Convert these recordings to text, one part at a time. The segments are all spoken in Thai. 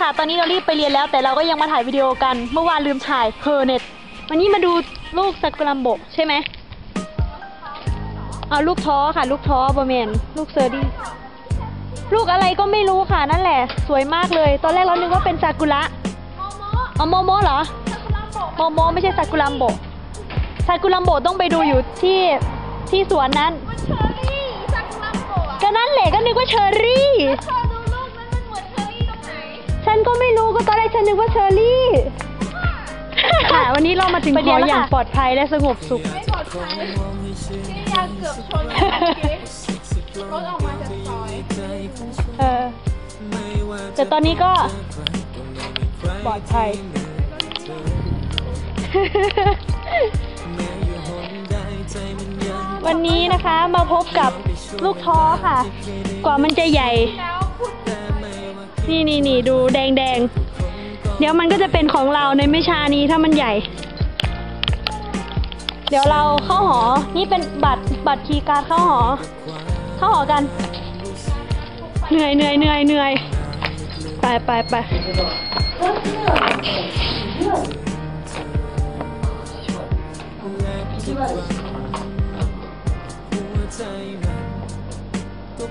ค่ะ ตอนนี้เรารีบไปเรียนแล้ว แต่เราก็ยังมาถ่ายวิดีโอกัน เมื่อวานลืมถ่ายเฮอเน็ต วันนี้มาดูลูกซากุรัมโบะใช่ไหมเอาลูกท้อค่ะ ลูกท้อบอเมนลูกเซอร์ดี้ลูกอะไรก็ไม่รู้ค่ะนั่นแหละ สวยมากเลย ตอนแรกเรานึกว่าเป็นซากุระเอาโมโมเหรอโมโมไม่ใช่ซากุรัมโบะซากุรัมโบะต้องไปดูอยู่ที่ที่สวนนั้นมันเชอรี่ซากุระโกะก็นั่นแหละก็นึกว่าเชอรี่ ฉันนึกว่าเชอรี่ค่ะวันนี้เรามาถึงหออย่างปลอดภัยและสงบสุข ไม่ปลอดภัยที่ยาเกือบชนเมื่อกี้รถออกมาจากซอยเออแต่ตอนนี้ก็ปลอดภัยวันนี้นะคะมาพบกับลูกท้อค่ะ กว่ามันจะใหญ่แล้วพูดนี่นี่นี่ดูแดงแดง เดี๋ยวมันก็จะเป็นของเราในไม่ช้านี้ถ้ามันใหญ่ เดี๋ยวเราเข้าหอ นี่เป็นบัตรบัตรคีย์การดเข้าหอ เข้าหอกัน เหนื่อยเหนื่อยเหนื่อยเหนื่อยไปไปไป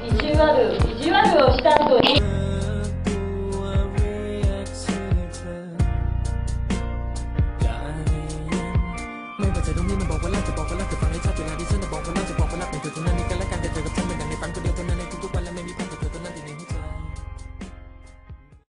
意地悪意地悪をした後に แต่ต้องให้มันบอกว่ารักจะบอกว่ารักจ